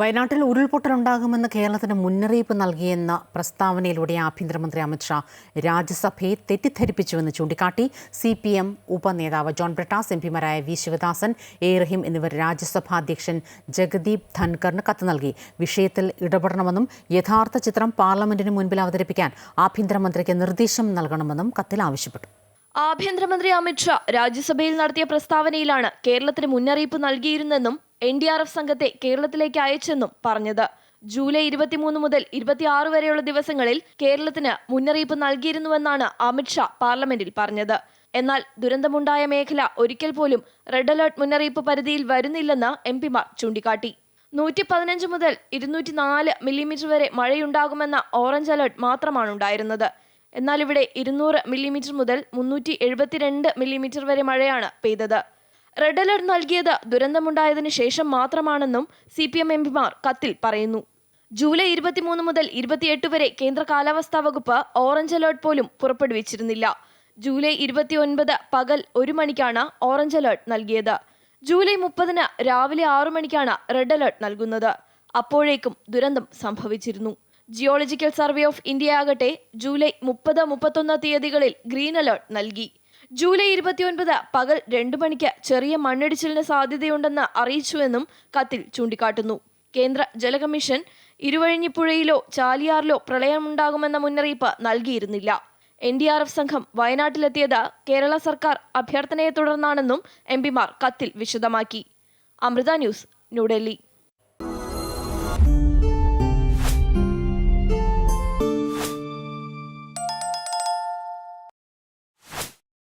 വയനാട്ടിൽ ഉരുൾപൊട്ടലുണ്ടാകുമെന്ന് കേരളത്തിന് മുന്നറിയിപ്പ് നൽകിയെന്ന പ്രസ്താവനയിലൂടെ ആഭ്യന്തരമന്ത്രി അമിത്ഷാ രാജ്യസഭയെ തെറ്റിദ്ധരിപ്പിച്ചുവെന്ന് ചൂണ്ടിക്കാട്ടി സി പി എം ഉപനേതാവ് ജോൺ ബ്രിട്ടാസ് എം പിമാരായ വി ശിവദാസൻ എ റഹീം എന്നിവർ രാജ്യസഭാ അധ്യക്ഷൻ ജഗദീപ് ധൻകറിന് കത്ത് നൽകി. വിഷയത്തിൽ ഇടപെടണമെന്നും യഥാർത്ഥ ചിത്രം പാർലമെന്റിന് മുൻപിൽ അവതരിപ്പിക്കാൻ ആഭ്യന്തരമന്ത്രിക്ക് നിർദ്ദേശം നൽകണമെന്നും കത്തിൽ ആവശ്യപ്പെട്ടു. ആഭ്യന്തരമന്ത്രി അമിത്ഷാ രാജ്യസഭയിൽ നടത്തിയ പ്രസ്താവനയിലാണ് കേരളത്തിന് മുന്നറിയിപ്പ് നൽകിയിരുന്നെന്നും എൻ ഡി ആർ എഫ് സംഘത്തെ കേരളത്തിലേക്ക് അയച്ചെന്നും പറഞ്ഞത്. ജൂലൈ ഇരുപത്തിമൂന്ന് മുതൽ ഇരുപത്തിയാറ് വരെയുള്ള ദിവസങ്ങളിൽ കേരളത്തിന് മുന്നറിയിപ്പ് നൽകിയിരുന്നുവെന്നാണ് അമിത്ഷാ പാർലമെന്റിൽ പറഞ്ഞത്. എന്നാൽ ദുരന്തമുണ്ടായ മേഖല ഒരിക്കൽ പോലും റെഡ് അലർട്ട് മുന്നറിയിപ്പ് പരിധിയിൽ വരുന്നില്ലെന്ന് എം പിമാർ ചൂണ്ടിക്കാട്ടി. നൂറ്റി പതിനഞ്ച് മുതൽ ഇരുന്നൂറ്റി നാല് മില്ലിമീറ്റർ വരെ മഴയുണ്ടാകുമെന്ന ഓറഞ്ച് അലർട്ട് മാത്രമാണ് ഉണ്ടായിരുന്നത്. എന്നാൽ ഇവിടെ ഇരുന്നൂറ് മില്ലിമീറ്റർ മുതൽ മുന്നൂറ്റി എഴുപത്തിരണ്ട് മില്ലിമീറ്റർ വരെ മഴയാണ് പെയ്തത്. റെഡ് അലർട്ട് നൽകിയത് ദുരന്തമുണ്ടായതിനു ശേഷം മാത്രമാണെന്നും സി പി എം എംപിമാർ കത്തിൽ പറയുന്നു. ജൂലൈ ഇരുപത്തിമൂന്ന് മുതൽ ഇരുപത്തിയെട്ട് വരെ കേന്ദ്ര കാലാവസ്ഥാ വകുപ്പ് ഓറഞ്ച് അലേർട്ട് പോലും പുറപ്പെടുവിച്ചിരുന്നില്ല. ജൂലൈ ഇരുപത്തിയൊൻപത് പകൽ ഒരു മണിക്കാണ് ഓറഞ്ച് അലേർട്ട് നൽകിയത്. ജൂലൈ മുപ്പതിന് രാവിലെ ആറു മണിക്കാണ് റെഡ് അലേർട്ട് നൽകുന്നത്. അപ്പോഴേക്കും ദുരന്തം സംഭവിച്ചിരുന്നു. ജിയോളജിക്കൽ സർവേ ഓഫ് ഇന്ത്യ ആകട്ടെ ജൂലൈ മുപ്പത് മുപ്പത്തൊന്ന് തീയതികളിൽ ഗ്രീൻ അലേർട്ട് നൽകി. ജൂലൈ ഇരുപത്തിയൊൻപത് പകൽ രണ്ടു മണിക്ക് ചെറിയ മണ്ണിടിച്ചിലിന് സാധ്യതയുണ്ടെന്ന് അറിയിച്ചുവെന്നും കത്തിൽ ചൂണ്ടിക്കാട്ടുന്നു. കേന്ദ്ര ജലകമ്മീഷൻ ഇരുവഴിഞ്ഞിപ്പുഴയിലോ ചാലിയാറിലോ പ്രളയമുണ്ടാകുമെന്ന മുന്നറിയിപ്പ് നൽകിയിരുന്നില്ല. എൻ ഡി ആർ എഫ് സംഘം വയനാട്ടിലെത്തിയത് കേരള സർക്കാർ അഭ്യർത്ഥനയെ തുടർന്നാണെന്നും എം പിമാർ കത്തിൽ വിശദമാക്കി. അമൃത ന്യൂസ് ന്യൂഡൽഹി.